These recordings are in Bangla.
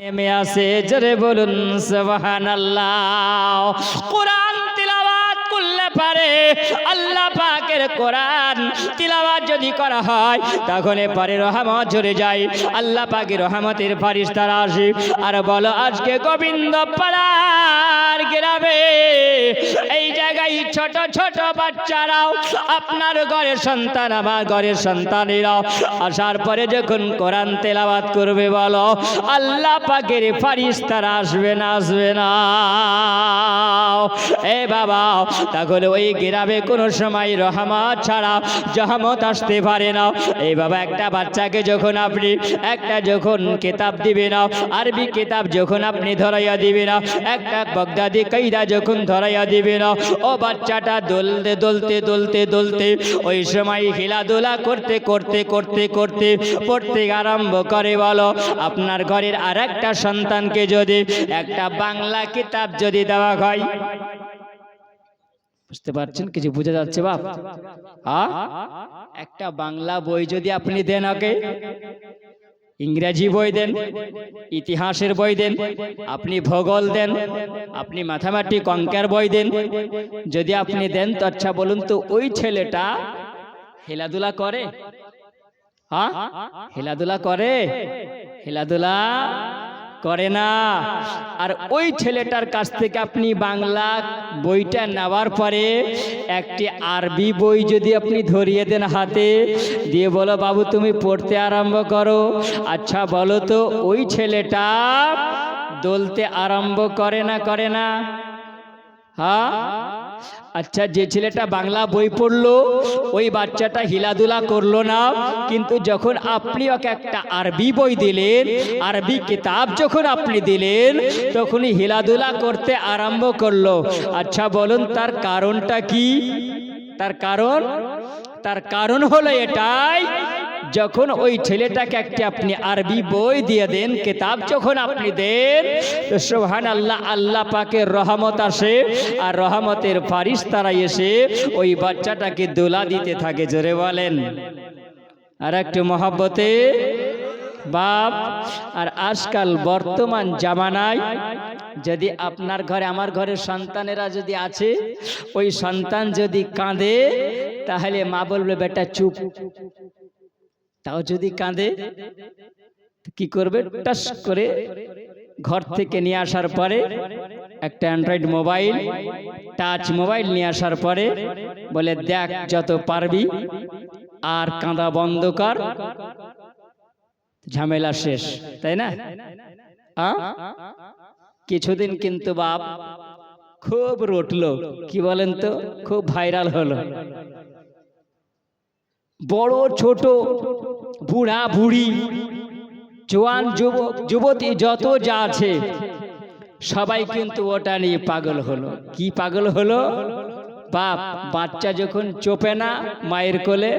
নেমে আসে জোরে বলুন সুবহানাল্লাহ। কোরআন পারে। আল্লাহ পাকের কোরআন তিলাওয়াত যদি করা হয়, তখন পরে রহমত ঝরে যায়। আল্লাহ পাকের রহমতের ফারিস্তারা আসে, আর বলো, আজকে গোবিন্দ পাড়ার গ্রামে এই জায়গায় ছোট ছোট বাচ্চারাও, আপনার ঘরের সন্তান, আমার ঘরের সন্তানেরাও। আসার পরে যখন কোরআন তেলাওয়াত করবে, বলো, আল্লাহ পাকের ফারিস্তারা আসবে না আসবে না। এ বাবা, তাহলে ওই গ্রামে কোনো সময় রহমত ছাড়া জহমত আসতে পারে না। এই বাবা, একটা বাচ্চাকে যখন আপনি, একটা যখন কেতাব দিবে না, আরবি কেতাব যখন আপনি ধরাইয়া দিবে না, একটা বগদাদি কৈদা যখন ধরাইয়া দিবে না, ও বাচ্চাটা দোলতে দোলতে দোলতে দোলতে ওই সময় খেলাধুলা করতে করতে করতে করতে পড়তে আরম্ভ করে বলো, আপনার ঘরের আর একটা সন্তানকে যদি একটা বাংলা কিতাব যদি দেওয়া হয়। বুঝতে পারছেন? কিছু বোঝা যাচ্ছে বাপ? হ্যাঁ একটা বাংলা বই যদি আপনি দেন ওকে ইংরেজি বই দেন, ইতিহাসের বই দেন, আপনি ভূগোল দেন, আপনি ম্যাথামেটিক অঙ্কের বই দেন, যদি আপনি দেন, তো আচ্ছা বলুন তো, ওই ছেলেটা খেলাধুলা করে? হ্যাঁ খেলাধুলা করে? খেলাধুলা করে না। আর ওই ছেলেটার কাছ থেকে আপনি বাংলা বইটা নেওয়ার পরে একটি আরবি বই যদি আপনি ধরিয়ে দেন হাতে, দিয়ে বলো, বাবু, তুমি পড়তে আরম্ভ করো। আচ্ছা বলো তো, ওই ছেলেটা দলতে আরম্ভ করে না করে না? হ্যাঁ? আচ্ছা যে ছেলেটা বাংলা বই পড়ল, ওই বাচ্চাটা হিলাদুলা করল না। কিন্তু যখন আপনি ওকে একটা আরবি বই দিলেন, আরবি কিতাব যখন আপনি দিলেন, তখনই হিলাদুলা করতে আরম্ভ করল। আচ্ছা বলুন, তার কারণটা কি? তার কারণ? তার কারণ হলো এটাই যখন ওই ছেলেটাকে একটি আপনি আরবি বই দিয়ে দেন, কিতাব যখন আপনি দেন, তো সোহান আল্লাহ আল্লাহ পাকের রহমত আসে আর রহমতের ফারিস তারা এসে ওই বাচ্চাটাকে দোলা দিতে থাকে, জোরে বলেন। আর একটু মহাব্বতে, বাপ, আর আজকাল বর্তমান জামানায় যদি আপনার ঘরে, আমার ঘরের সন্তানেরা যদি আছে, ওই সন্তান যদি কাঁদে, তাহলে মা বলবে, বেটা, চুপ। তাও যদি কাঁদে, কি করবে? টাস করে ঘর থেকে নিয়ে আসার পরে একটা অ্যান্ড্রয়েড মোবাইল টাচ মোবাইল নিয়ে আসার পরে বলে, দেখ যত পারবি আর কাঁদা বন্ধ কর, ঝামেলা শেষ। তাই না? কিছুদিন কিন্তু বাপ খুব রটলো। কি বলেন তো? খুব ভাইরাল হলো। বড় ছোট বুড়া বুড়ি জোয়ান যুবক যুবতী যত যা আছে সবাই কিন্তু ওটা নিয়ে পাগল হলো। কি পাগল হলো? বাপ বাচ্চা যখন চোপে না মায়ের কোলে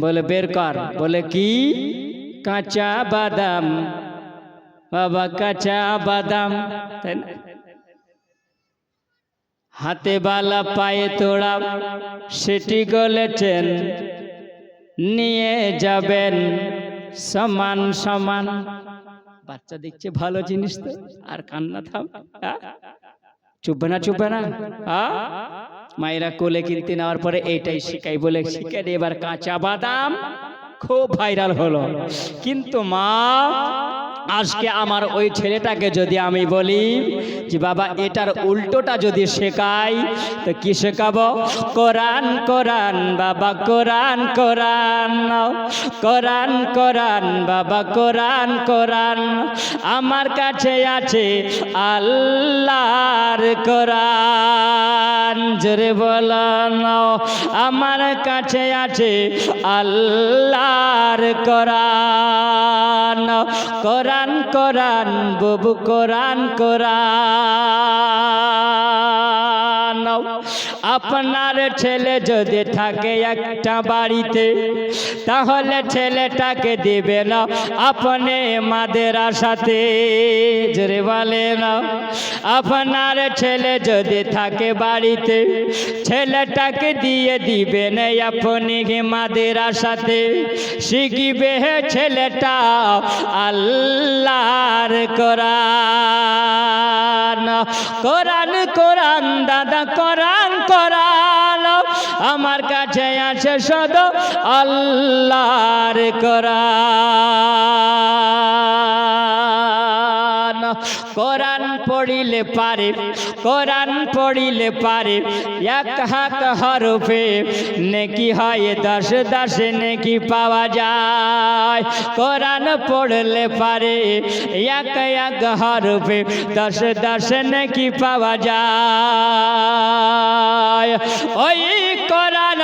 বলে বের কর। বলে কি? কাঁচা বাদাম। বাবা কাঁচা বাদাম। তাই না? হাতে বালা পায়ে তোড়া সেটি গলেছেন। নিয়ে যাবেন সমান সমান বাচ্চা দেখছে ভালো জিনিস তো, আর কান্না থাম? চুপবে না চুপবে না? মায়েরা কোলে কিনতে নেওয়ার পরে এইটাই শিখাই বলে শিখে এবার কাঁচা বাদাম খুব ভাইরাল হলো কিন্তু মা আজকে আমার ওই ছেলেটাকে যদি আমি বলি যে বাবা, এটার উল্টোটা যদি শেখাই, তো কি শেখাবো? কোরআন কোরআন, বাবা, কোরআন কোরআন কোরআন কোরআন, বাবা, কোরআন কোরআন। আমার কাছে আছে আল্লাহর কোরআন। জোরে বলানো আমার কাছে আছে আল্লাহর কোরআন। কোরআন কোরআন বুবু কোরআন কোরআন। আপনার ছেলে যদি থাকে একটা বাড়িতে, তাহলে ছেলেটাকে দিবে না। আপনি মাদের আশাতে জোরে বলে না আপনার ছেলে যদি থাকে বাড়িতে, ছেলেটাকে দিয়ে দিবেন আপনি মাদের আশাতে শিখিবে ছেলেটা আল্লাহর কোরআন। কোরআন কোরআন, দাদা, কোরআন কোরআন। আমার কাছে আছে সদ আল্লাহর কোরআন। পড়িলে পারে, কোরআন পড়িলে পারে, এক হাক হরফে নেকি হয় দশ দশ নেকি পাওয়া যায়। কোরআন পড়লে পারে, এক এক হরফে দশ দশ নেকি পাওয়া যায়। ওই কোরআন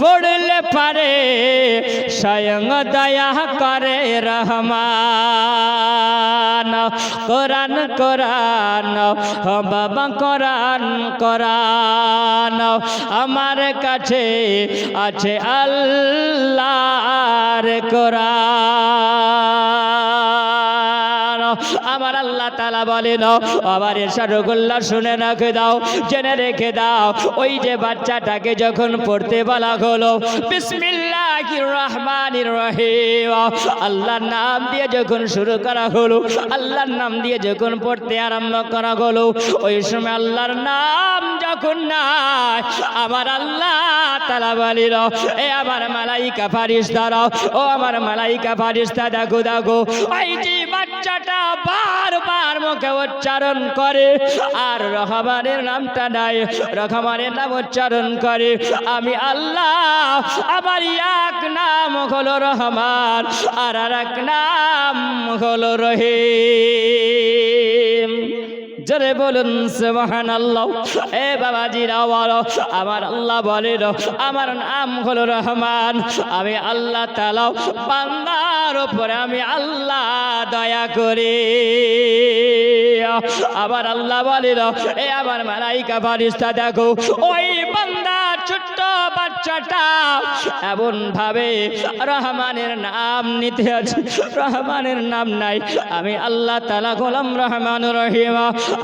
পড়লে পারে, স্বয়ং দয়া করে রহমান। কোরআন কোরআন ও বাবা কোরআন কোরআন আমার কাছে আছে আল্লাহর কোরআন আমার আল্লাহ তালা বলেন আবার এসারগুল্লা শুনে রেখে দাও জেনে রেখে দাও, ওই যে বাচ্চাটাকে যখন পড়তে বলা হলো, বিসমিল্লাহির রহমানির রহিম, আল্লাহর নাম দিয়ে যখন শুরু করা হলো, আল্লাহর নাম দিয়ে যখন পড়তে আরম্ভ করা হলো, ওই সময় আল্লাহর নাম যখন নাই, আমার আল্লাহ তালা বলিল এ আমার মালাইকা ফারিস্তারা ও আমার মালাইকা ফারিস্তা, দেখো দেখো, ওই যে বাচ্চাটা বারবার মুখে উচ্চারণ করে। আর রহমানের নামটা নাই, রহমানের নাম উচ্চারণ করে। আমি আল্লাহ আমার এক নাম হলো রহমান, আর আর এক নাম হলো রহিম। জোরে বলুন সুবহান আল্লাহ এ বাবাজি বলো আমার আল্লাহ বলে আমার নাম হলো রহমান। আমি আল্লাহ তাআলা, বান্দার উপরে আমি আল্লাহ দয়া করি। আবার আল্লাহ বলে এ আমার মালাইকা ফারিস্তা দেখো, ওই বান্দা ছোট্ট বাচ্চাটা এমন ভাবে রহমানের নাম নিতে আছে। রহমানের নাম নাই। আমি আল্লাহ তালা গোলাম রহমান রহিম।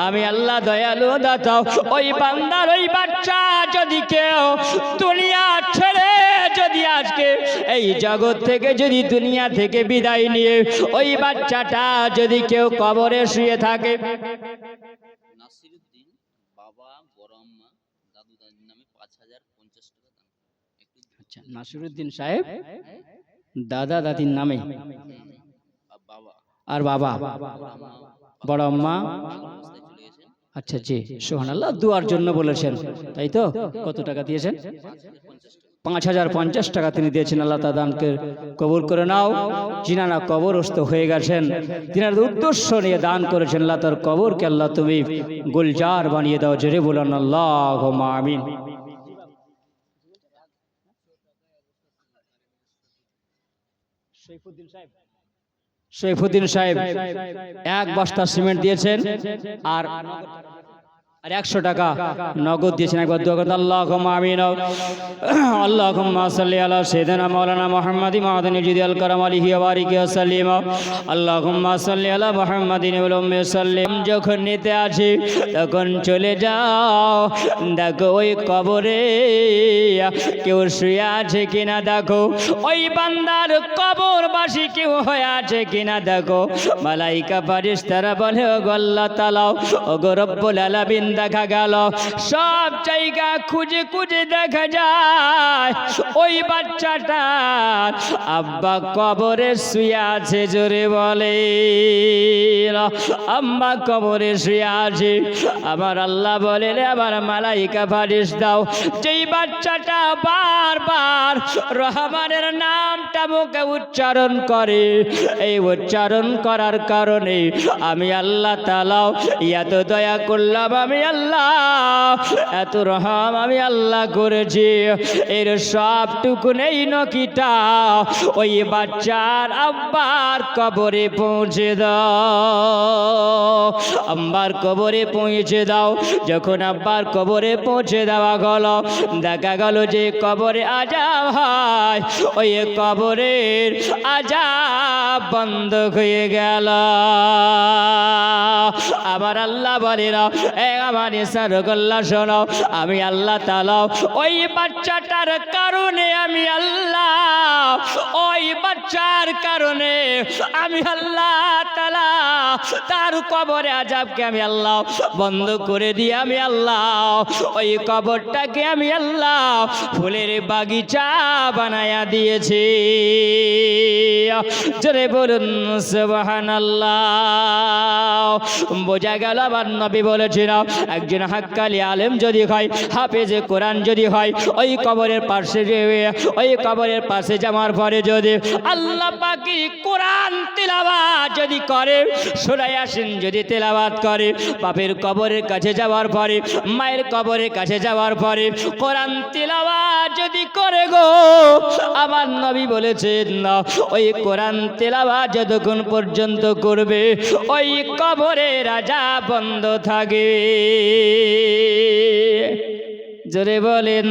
আমি আল্লাহ দয়ালু দাতাও ওই বান্দার ওই বাচ্চা যদি কেউ দুনিয়া ছেড়ে যদি আজকে এই জগৎ থেকে যদি দুনিয়া থেকে বিদায় নিয়ে ওই বাচ্চাটা যদি কেউ কবরে শুয়ে থাকে নাসিরুদ্দিন বাবা বড় আম্মা দাদু দাদির নামে পাঁচ হাজার পঞ্চাশ টাকা দান একটু আচ্ছা নাসিরুদ্দিন সাহেব দাদা দাদির নামে। আর বাবা। বড় আম্মা। আচ্ছা জি সোহান আল্লাহ দুয়ার জন্য বলেছেন তাই তো? কত টাকা দিয়েছেন? পাঁচ হাজার পঞ্চাশ টাকা তিনি দিয়েছেন আল্লাহ তাদানকে কবুল করে নাও। যিনারা কবরস্থ হয়ে গেছেন। তিনার উদ্দেশ্য নিয়ে দান করেছেন আল্লাহ তার কবরকে আল্লাহ তুমি গুলজার বানিয়ে দাও জোরে বলেন আল্লাহ আমিন। সৈফুদ্দিন সাহেব এক বস্তা সিমেন্ট দিয়েছেন আর আর একশো টাকা নগদ দিয়েছেন। একবার দোয়া করতে আল্লাহ আমিন। আল্লাহ সাল্লি আলা সেদিনা মৌলানা মোহাম্মদ মাহাদিন জিদি আল কারাম আলিহি আবারিকি সাল্লিম। আল্লাহ সাল্লি আলা মোহাম্মদিন সাল্লিম। যখন নিতে আসি, তখন চলে যাও। দেখো ওই কবরে কেউ শুয়ে আছে কিনা দেখো। ওই বান্দার কবরবাসী কেউ হয়ে আছে কিনা দেখো। মালাইকা পারিস তারা বলে ও গল্লা তালাও ও গরব্বুল আলামিন দেখা গেল। সব জায়গা খুঁজে খুঁজে দেখা যায়। ওই বাচ্চাটা আব্বা কবরে শুয়ে আছে জোরে বলে। আম্মা কবরে শুয়ে আছে। আমার আল্লাহ বলে রে, আমার মালাইকা ফারিস দাও। যেই বাচ্চাটা বারবার রহমানের নামটা মুখে উচ্চারণ করে, এই উচ্চারণ করার কারণে আমি আল্লাহ তালাও এত দয়া করলাম, আমি আল্লাহ, এত রহম আমি আল্লাহ করেছি। এর সবটুকু নেই নকিটা, ওই বাচ্চার আব্বার কবরে পৌঁছে দাও। আব্বার কবরে পৌঁছে দাও, যখন আব্বার কবরে পৌঁছে দেওয়া গেল, দেখা গেল যে কবরে আজাব হয়, ওই কবরের আজাব বন্ধ হয়ে গেল। আমার আল্লাহ বলে না আমার সারগল্লা শোনো, আমি আল্লাহ তালাও ওই বাচ্চাটার কারণে আমি আল্লাহ, ওই বাচ্চার কারণে আমি আল্লাহ তালা, তার কবরে আজাবকে আমি আল্লাহ বন্ধ করে দিয়ে আমি আল্লাহ। ওই কবরটাকে আমি আল্লাহ ফুলের বাগিচা বানায়া দিয়েছি। জোরে বলুন সুবহান বোঝা গেল আবার নবী বলেছিল, একজন হাক্কালি আলেম যদি হয়, হাফেজে কোরআন যদি হয়, ওই কবরের পাশে ওই কবরের পাশে যাওয়ার পরে যদি আল্লাহ পাকি কোরআন তেলাওয়াত যদি করে। সুরাই আসেন যদি তেলাওয়াত করে, বাপের কবরের কাছে যাওয়ার পরে, মায়ের কবরের কাছে যাওয়ার পরে, কোরআন তেলাওয়াত যদি করে গো, আমার নবী বলেছেন না ওই কোরআন তেলাওয়াত যতক্ষণ পর্যন্ত করবে, ওই কবরে রাজা বন্ধ থাকে। জোরে বলেন।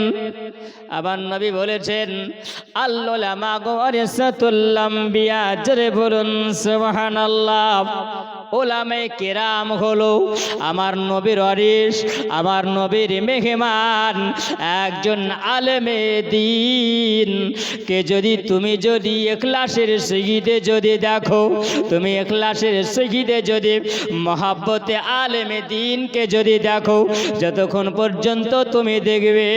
আবার নবী বলেছেন আল্লাহ বলুন সুবহানাল্লাহ। ওলামে কেরাম হলো আমার নবীর অরিস আমার নবীর মেহমান, একজন আলেমে দিন। কে যদি তুমি যদি এখলাসের সিগিদে যদি দেখো, তুমি এখলাসের সিগিদে যদি মহাব্বতে আলেমে দিনকে যদি দেখো, যতক্ষণ পর্যন্ত তুমি দেখবে,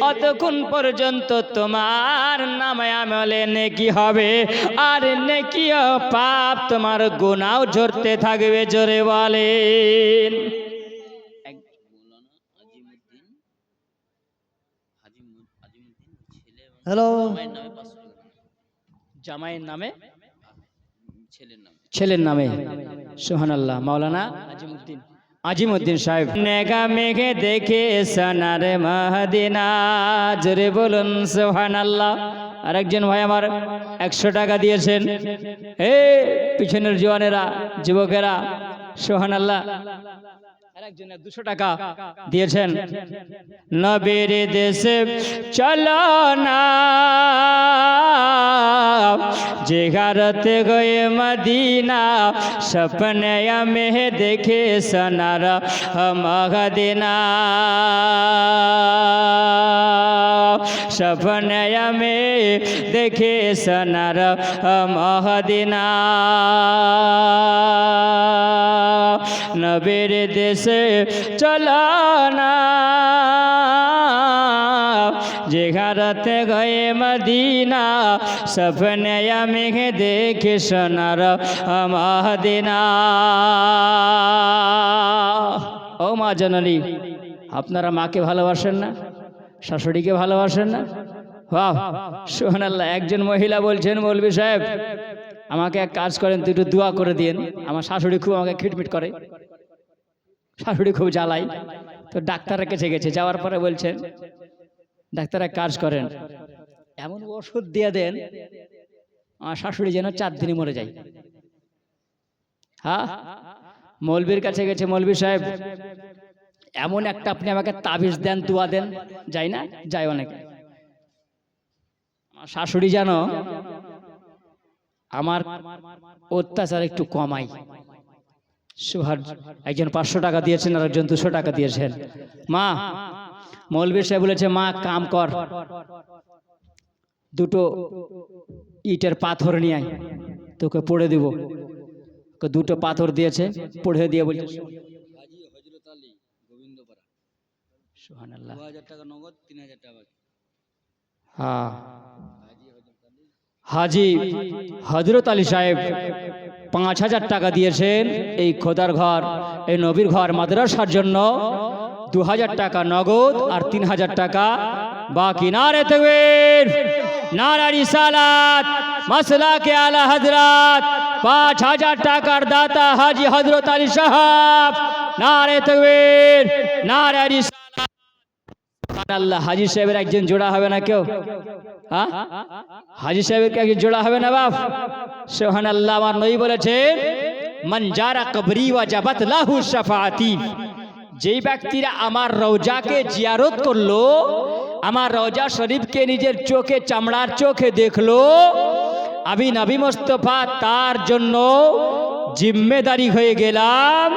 অতক্ষণ পর্যন্ত তোমার নামে আমলে নেকি হবে, আর নেকি ও পাপ তোমার গুণাও ঝরতে থাকবে জোরে বলেন। হ্যালো। জামাইয়ের নামে ছেলের নামে। ছেলের নামে। সোহান আল্লাহ মাওলানা আজিমুদ্দিন। আজিমুদ্দিন সাহেব। নেগা মেঘে দেখে সোনার মাহদিনা। জোরে বলুন সোহান আল্লাহ আরেকজন ভাই আমার একশো টাকা দিয়েছেন। এ পিছনের জোয়ানেরা, যুবকেরা সোহান আল্লাহ আরেকজনের দুশো টাকা দিয়েছেন। নবীর দেশে চলো گئے مدینہ سپنے میں دیکھے سنارا ہم دینا স্বপ্নে দেখে দেখি সোনার মহদিনা। নবীর দেশে চলানা জিঘারতে গয়ে মদিনা সপনে দেখে দেখি সোনার মহদিনা। ও মা জননী, আপনারা মাকে ভালোবাসেন না? শাশুড়িকে ভালোবাসেন না? বাহ একজন মহিলা বলছেন মৌলবী সাহেব, আমাকে এক কাজ করেন দুটো দোয়া করে দিন আমার শাশুড়ি খুব আমাকে খিটমিট করে। শাশুড়ি খুব জ্বালাই তো ডাক্তারের কাছে গেছে, যাওয়ার পরে বলছেন, ডাক্তার এক কাজ করেন, এমন ওষুধ দিয়ে দেন, আমার শাশুড়ি যেন চার দিনে মরে যায়। হ্যাঁ মৌলবীর কাছে গেছে মৌলবী সাহেব এমন একটা আপনি আমাকে তাবিজ দেন তুয়া দেন, যাই না? যায় অনেকে। শাশুড়ি যেন আমার অত্যাচার একটু কমাই সুহার, একজন পাঁচশো টাকা দিয়েছেন আর একজন দুশো টাকা দিয়েছেন। মা মৌলবী সাহেব বলেছে, মা, কাম কর। দুটো ইটের পাথর নিয়ে আয়। তোকে পড়ে দিব। দুটো পাথর দিয়েছে, পড়ে দিয়ে বলছে হাজি হজরত আলী গোবিন্দপাড়া সুবহানাল্লাহ। দু হাজার টাকা নগদ তিন হাজার টাকা বাকি। হ্যাঁ। হাজি হজরত আলী। সাহেব পাঁচ হাজার টাকা দিয়েছেন এই খোদার ঘর এই নবীর ঘর মাদ্রাসার জন্য। দু হাজার টাকা নগদ আর তিন হাজার টাকা বাকি। মাসলা কে আলা হজরত পাঁচ হাজার টাকার দাতা হাজি হজরত আলী সাহাব। নারে তকবীর নারা রিসালাত আল্লাহ হাজি সাহেবের একজন জোড়া হবে না কেউ? হ্যাঁ হাজি সাহেবের কি একজন জোড়া হবে না, বাপ? সোহান আল্লাহ আমার নই বলেছে মঞ্জারা কবরি ওয়াজাবাত লাহু শাফাআতি। যেই ব্যক্তিরা আমার রওজাকে জিয়ারত করল, আমার রওজা শরীফকে নিজের চোখে, চামড়ার চোখে দেখল, আমি নবী মোস্তফা তার জন্য জিম্মেদারি হয়ে গেলাম।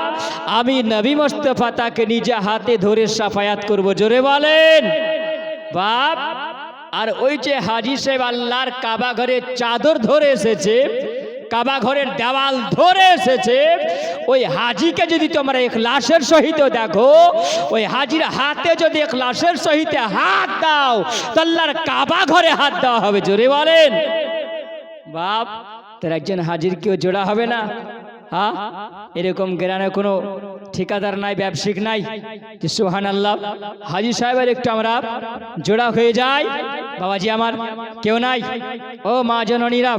আমি নবী মোস্তফা তাকে নিজে হাতে ধরে সাফায়াত করব, জোরে বলেন। বাপ, আর ওই যে হাজি সাহেব আল্লাহর কাবা চাদর ধরে এসেছে, কাবা ঘরের দেওয়াল ধরে এসেছে, ওই হাজিকে যদি তোমরা লাশের সহিত দেখো, ওই হাজির হাতে যদি এক লাশের সহিত হাত দাও তো আল্লাহর কাবা ঘরে হাত দেওয়া হবে, জোরে বলেন। বাপ তোর একজন হাজির কেউ জোড়া হবে না। হ্যাঁ? এরকম গ্রামে কোনো ঠিকাদার নাই, ব্যবসায়িক নাই, যে সোহান আল্লাহ হাজি সাহেবের একটু আমরা জোড়া হয়ে যায় বাবাজি আমার, কেউ নাই? ও মা জননীরা,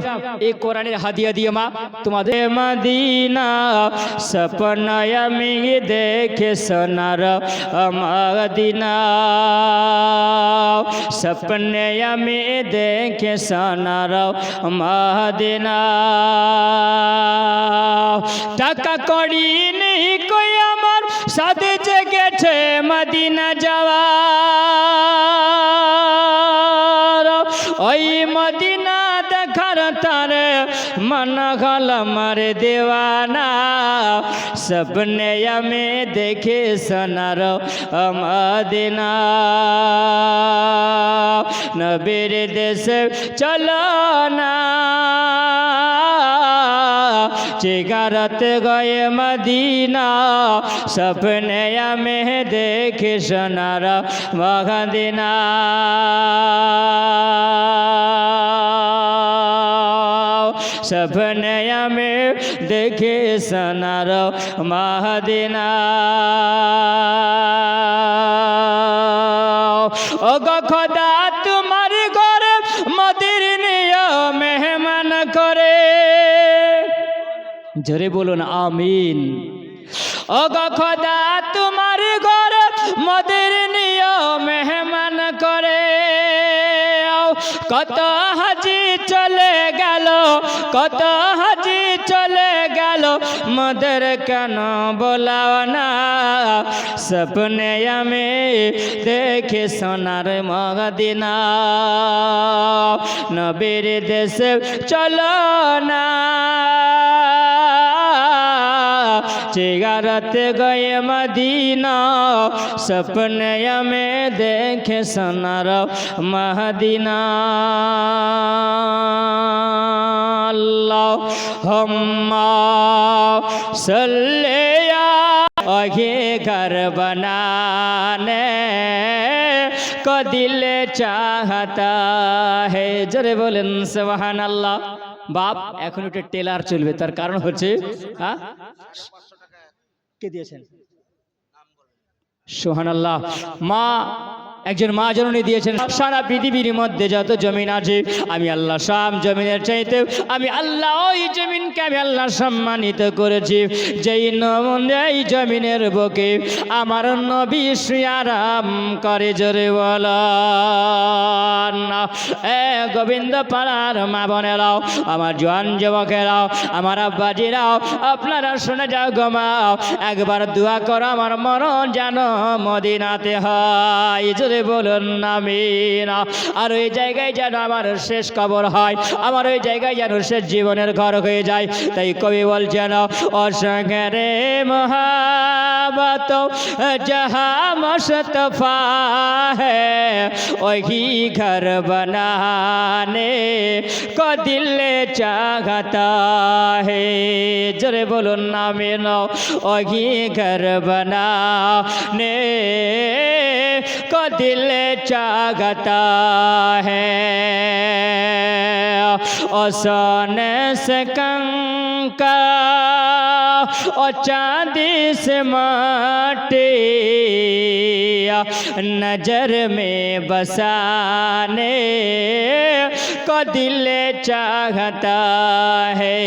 এই কোরআনের হাদিয়া দিয়ে মা। তোমাদের মদিনা সপনায় আমি দেখে সোনার মদিনা। সপনে আমি দেখে সোনার মদিনা। টাকা করি নেই কই আমার, সাথে জেগেছে মদিনা যাওয়া ওই মদিনা দেখার তার মন গল আমার দেওয়ানা। সপনে আমি দেখে সোনার মদিনা। নবীর দেশে চলো না। চিগারত গয়ে মদিনা সপনে আমি দেখে সোনার মদিনা সপনে আমি দেখে সোনার মদিনা জোরে বলুন, আমিন। খোদা, তোমার ঘর মদের নিয় মেহমান করে। কত হাজি চলে গেল, কত হাজি চলে গেল, মদের কেন বলাও না। সপনে আমি দেখে সোনার মগদিনা নবীর দেশে চলো না। চিগারত গয়ে মদিনা সপনে আমি দেখে সোনার মহদিনা আল্লাহ হম্মা সল্লিয়া আগে ঘর बनाने को दिल चाहता है জোরে বলেন সুবহান আল্লাহ বাপ এখন একটা টেলার চলবে তার কারণ হচ্ছে হ্যাঁ কে দিয়েছেন। সোহান আল্লাহ মা একজন মা জননী দিয়েছেন, সারা পৃথিবীর মধ্যে যত জমিন আছে, আমি আল্লাহ সব জমিনের চাইতে, আমি আল্লাহ ওই জমিনকে আমি আল্লাহ সম্মানিত করেছি। যেই এই জমিনের বুকে আমার নবী শুয়ারাম করে, জোরে বল এ গোবিন্দ পাড়ার মা বোনেরাও, আমার জোয়ান যুবকেরাও, আমার আব্বাজিরাও, আপনারা শুনে যাও গমাও একবার দোয়া করো, আমার মরণ যেন মদিনাতে হয়। জোরে বলুন আমিন আর ওই জায়গায় যেন আমার শেষ কবর হয় আমার ওই জায়গায় যেন শেষ জীবনের ঘর হয়ে যায় তাই কবি বলছেন অসংখ্যে মহাবত जहाँ मुस्तफा है वही घर बनाने को दिल चाहता है जरे बोलो ना मेनो वही घर बनाने دل چاہتا ہے۔ اور سونے سکن کا او چاندی سے ماٹی نظر میں بسانے کو دل چاہتا ہے۔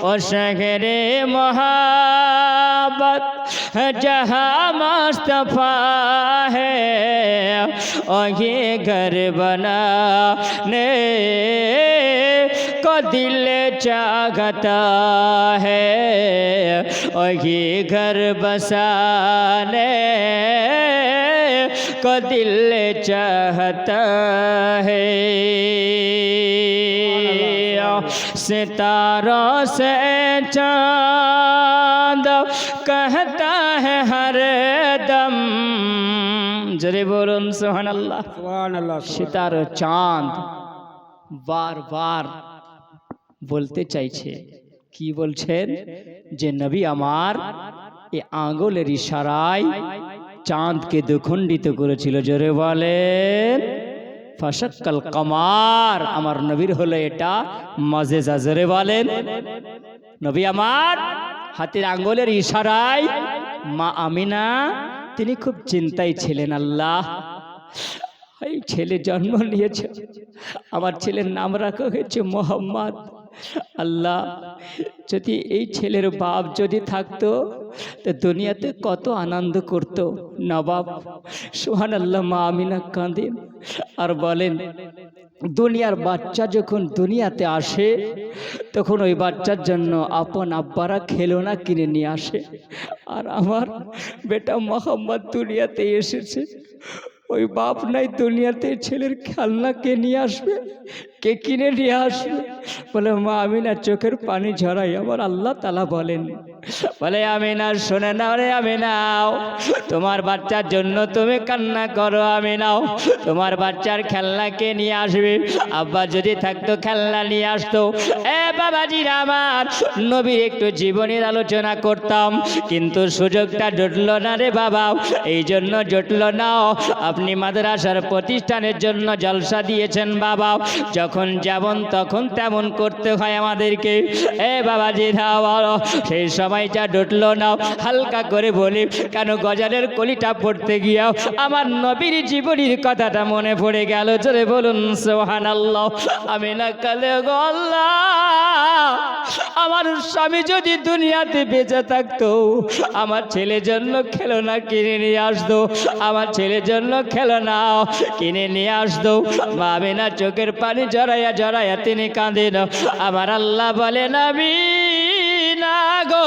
اور شہر محبت جہاں مصطفیٰ ہے اور یہ گھر بنانے کو دل چاہتا ہے۔ اور یہ گھر بسانے کو دل چاہتا ہے۔ ستاروں سے چاند कहता है हर दम जरे बोलून सुहान अल्लाह সুবহানাল্লাহ সিতার চাঁদ বারবার বলতে চাইছে কি বলছেন যে নবী আমার এ আঙ্গুলের ইশারায় চাঁদকে দুখণ্ডিত করেছিল জোরে বলেন ফাসাক্কাল কামার আমার নবীর হলো এটা মাজেজা জোরে বলেন নবী আমার হাতের আঙ্গুলের ইশারায় মা আমিনা, তিনি খুব চিন্তায় ছিলেন, আল্লাহ, এই ছেলে জন্ম নিয়েছে, আমার ছেলের নাম রাখা হয়েছে মোহাম্মদ। আল্লাহ, যদি এই ছেলের বাপ যদি থাকতো, তো দুনিয়াতে কত আনন্দ করতো, নবাব। সোহান আল্লাহ মা আমিনা কাঁদেন আর বলেন দুনিয়ার বাচ্চা যখন দুনিয়াতে আসে, তখন ওই বাচ্চার জন্য আপন আব্বারা খেলনা কিনে নিয়ে আসে। আর আমার বেটা মোহাম্মদ দুনিয়াতে এসেছে। ওই বাপ নাই দুনিয়াতে, ছেলের খেলনা কে নিয়ে আসবে? কে কিনে নিয়ে আসবে? বলে, মা, আমি না চোখের পানি ঝরাই। আমার আল্লাহ তালা বলেন, বলে আমি না শোনে না রে আমি নাও তোমার বাচ্চার জন্য তুমি কান্না করো আমি নাও তোমার বাচ্চার খেলনা কে নিয়ে আসবে? আব্বা যদি থাকতো, খেলনা নিয়ে আসতো। এ বাবাজির আমার, নবীর একটু জীবনের আলোচনা করতাম, কিন্তু সুযোগটা জুটলো না রে বাবা এই জন্য জুটলো না। আপনি মাদ্রাসার প্রতিষ্ঠানের জন্য জলসা দিয়েছেন, বাবা। যখন যেমন তখন তেমন করতে হয় আমাদেরকে। এ বাবাজি বলো সেই সময়টা জুটলো না। হালকা করে বলি, কেন গজালের কলিটা পড়তে গিয়াও? আমার নবীর জীবনীর কথাটা মনে পড়ে গেল। চলে বলুন সোহান আল্লাহ আমি না কালে গল্লা আমার স্বামী যদি দুনিয়াতে বেঁচে থাকতো, আমার ছেলের জন্য খেলনা কিনে নিয়ে আসতো, আমার ছেলের জন্য খেলনা কিনে নিয়ে আসতো মামিনা চোখের পানি জড়াইয়া জড়াইয়া তিনি কাঁদেন আমার আল্লাহ বলেন আমি না গো।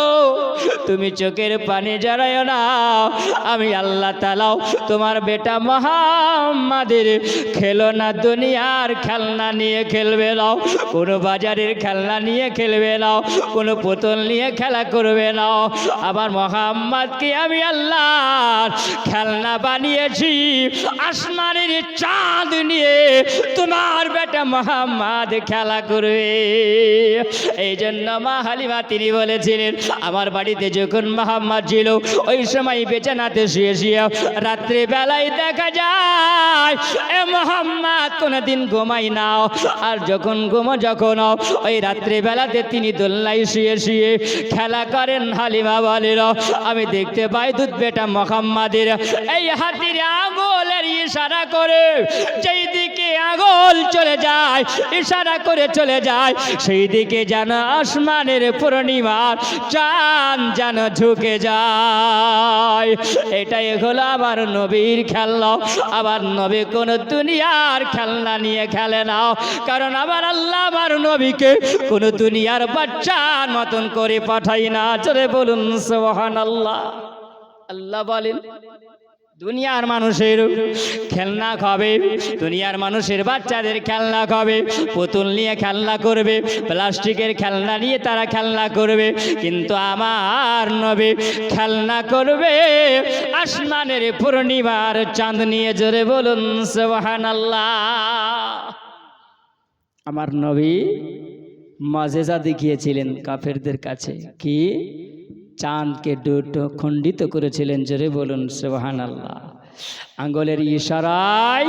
তুমি চোখের পানি জড়াইও না। আমি আল্লাহ তালাও তোমার বেটা মোহাম্মদের খেলনা দুনিয়ার খেলনা নিয়ে খেলবে নাও। কোনো বাজারের খেলনা নিয়ে খেলবে নাও, কোনো পুতুল নিয়ে খেলা করবে নাও। আমার মোহাম্মদকে আমি আল্লাহ খেলনা বানিয়েছি, আসমানের চাঁদ নিয়ে তোমার বেটা মোহাম্মদ খেলা করবে। এই জন্য মা হালিমা তিনি বলেছিলেন, আমার বাড়িতে যখন মোহাম্মদ ছিল, ওই সময় বেচানাতে শুয়ে শুয়ে রাত্রে বেলায় দেখা যায়, এ মোহাম্মদ, কোনোদিন ঘুমাই নাও। আর যখন ঘুমো যখন ওই রাত্রে বেলাতে তিনি দোলনায় শুয়ে শুয়ে খেলা করেন। হালিমা বলেন আমি দেখতে পাই দুধ বেটা মোহাম্মদের। এই হাতির আঙুলের ইশারা করে যেই দিকে আঙুল চলে যায়, ইশারা করে চলে যায়। সেই দিকে যেন আসমানের পূর্ণিমার চান যেন ঝুঁকে যায়। এটাই হলো আমার নবীর খেলনা। আবার নবী কোন দুনিয়ার খেলনা নিয়ে খেলে না। কারণ আমার আল্লাহ আমার নবীকে কোন দুনিয়ার বাচ্চার মতন করে পাঠাই না। চলে বলুন সোহান আল্লাহ আল্লাহ বলেন দুনিয়ার মানুষের খেলনা খাবে, দুনিয়ার মানুষের বাচ্চাদের খেলনা খাবে, পুতুল নিয়ে খেলনা করবে, প্লাস্টিকের খেলনা নিয়ে তারা খেলনা করবে, কিন্তু আমার নবে খেলনা করবে আসমানের পূর্ণিমার চাঁদ নিয়ে জোরে বলুন সোহান আমার নবী মাজেজা দেখিয়েছিলেন কাফেরদের কাছে, কি? চাঁদকে দুটো খণ্ডিত করেছিলেন, জোরে বলুন সোহান আল্লাহ আঙ্গলের ইশারায়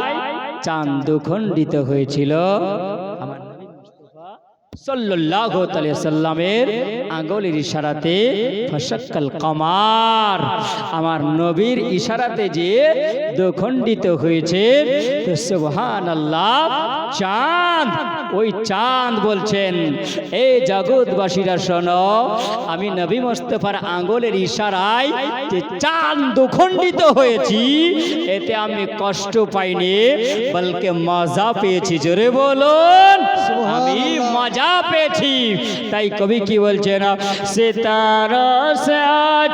চাঁদ দুখণ্ডিত হয়েছিল। আমার তাআলা সাল্লামের আঙ্গুলের ইশারাতে ফসক্কাল কমার। আমার নবীর ইশারাতে যে দুখণ্ডিত হয়েছে, তো সুবহান আল্লাহ চাঁদ, ওই চাঁদ বলছেন এই জগৎবাসীরা শোনো, আমি নবী মোস্তফার আঙ্গুলের ইশারায় যে চাঁদ দুখণ্ডিত হয়েছি, এতে আমি কষ্ট পাইনি, বলকে মজা পেয়েছি। জোরে বলুন, আমি মজা পেয়েছি। তাই কবি কি বলছে ना सितारों से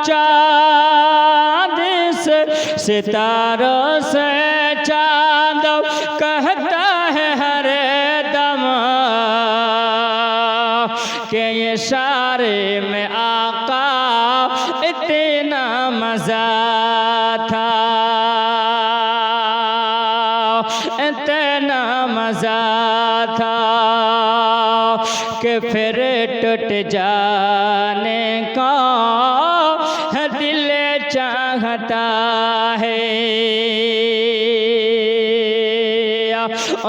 चाँद से सितारों से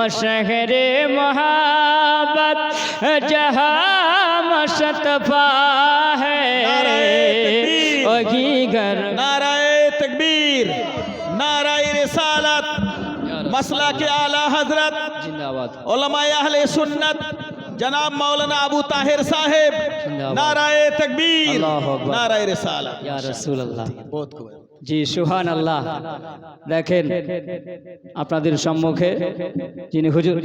شہر محبت جہاں مشتفا ہے۔ وہی گھر۔ نعرہ تکبیر نعرہ رسالت مسئلہ کے عالی حضرت علماء اہل سنت جناب مولانا ابو طاہر صاحب۔ نعرہ تکبیر نعرہ رسالت۔ یا رسول اللہ۔ بہت کوئی জি সুহান আল্লাহ দেখেন, আপনাদের সম্মুখে যিনি হুজুর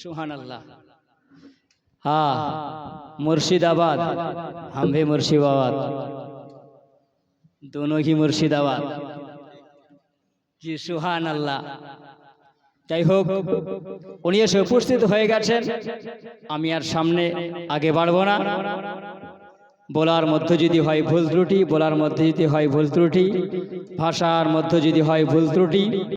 সুহান আল্লাহ হ্যাঁ মুর্শিদাবাদ, হামভে মুর্শিদাবাদ। দোনো মুর্শিদাবাদ। জি সুহান আল্লাহ যাই হোক, উনি এসে উপস্থিত হয়ে গেছেন। আমি আর সামনে আগে বাড়ব না। বলার মধ্যে যদি হয় ভুল ত্রুটি, বলার মধ্যে যদি হয় ভুল ত্রুটি, ভাষার মধ্যে যদি হয় ভুল ত্রুটি